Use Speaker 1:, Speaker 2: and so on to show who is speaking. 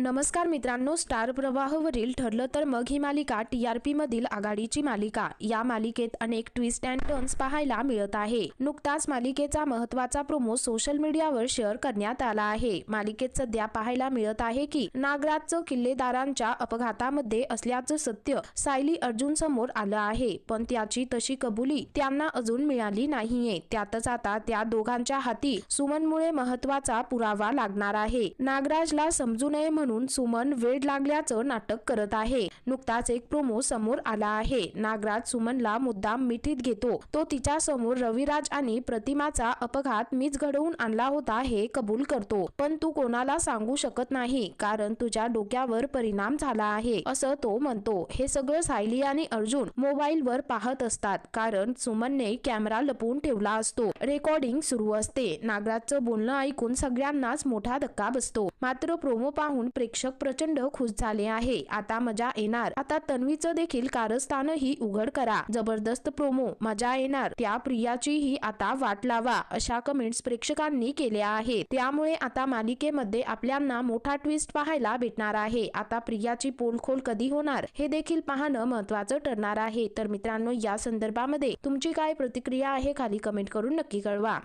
Speaker 1: नमस्कार मित्रांनो स्टार प्रवाहवरील ठरलं तर मग ही मालिका टी आर पी मधील आघाडीची मालिका. या मालिकेत अनेक ट्विस्ट अँड टर्न्स पाहायला मिळत आहे. नुकताच मालिकेचा महत्त्वाचा प्रोमो सोशल मीडियावर शेअर करण्यात आला आहे. मालिकेत सध्या पाहायला मिळत आहे की नागराजचं किल्लेदारांच्या अपघातामध्ये असल्याचं सत्य सायली अर्जुन समोर आलं आहे. पण त्याची तशी कबुली त्यांना अजून मिळाली नाहीये. त्यातच आता त्या दोघांच्या हाती सुमनमुळे महत्त्वाचा पुरावा लागणार आहे. नागराजला समजू नये म्हणून सुमन वेड लागल्याचं नाटक करत आहे. नुकताच एक प्रोमो समोर आला आहे. नागराज सुमनला मुद्दाम मिठीत घेतो. तो तिच्या समोर रविराज आणि प्रतिमाचा अपघात मीच घडवून आणला होता हे कबूल करतो. पण तू कोणाला सांगू शकत नाही कारण तुझ्या डोक्यावर परिणाम झाला आहे असं तो म्हणतो. हे सगळं सायली आणि अर्जुन मोबाईलवर पाहत असतात कारण सुमनने कॅमेरा लपवून ठेवला असतो. रेकॉर्डिंग सुरू असते. नागराजचं बोलणं ऐकून सगळ्यांनाच मोठा धक्का बसतो. मात्र प्रोमो पाहून प्रेक्षक प्रचंड खुश झाले आहे. आता मजा येणार. आता तन्वीचं देखील कारस्थानही उघड करा. जबरदस्त प्रोमो मजा येणार. त्या प्रियाचीही आता वाट लावा अशा कमेंट्स प्रेक्षकांनी केल्या आहेत. त्यामुळे आता मालिकेमध्ये आपल्यांना मोठा ट्विस्ट पाहायला भेटणार आहे. आता प्रियाची पोलखोल कधी होणार हे देखील पाहणं महत्वाचं ठरणार आहे. तर मित्रांनो या संदर्भामध्ये तुमची काय प्रतिक्रिया आहे खाली कमेंट करून नक्की कळवा.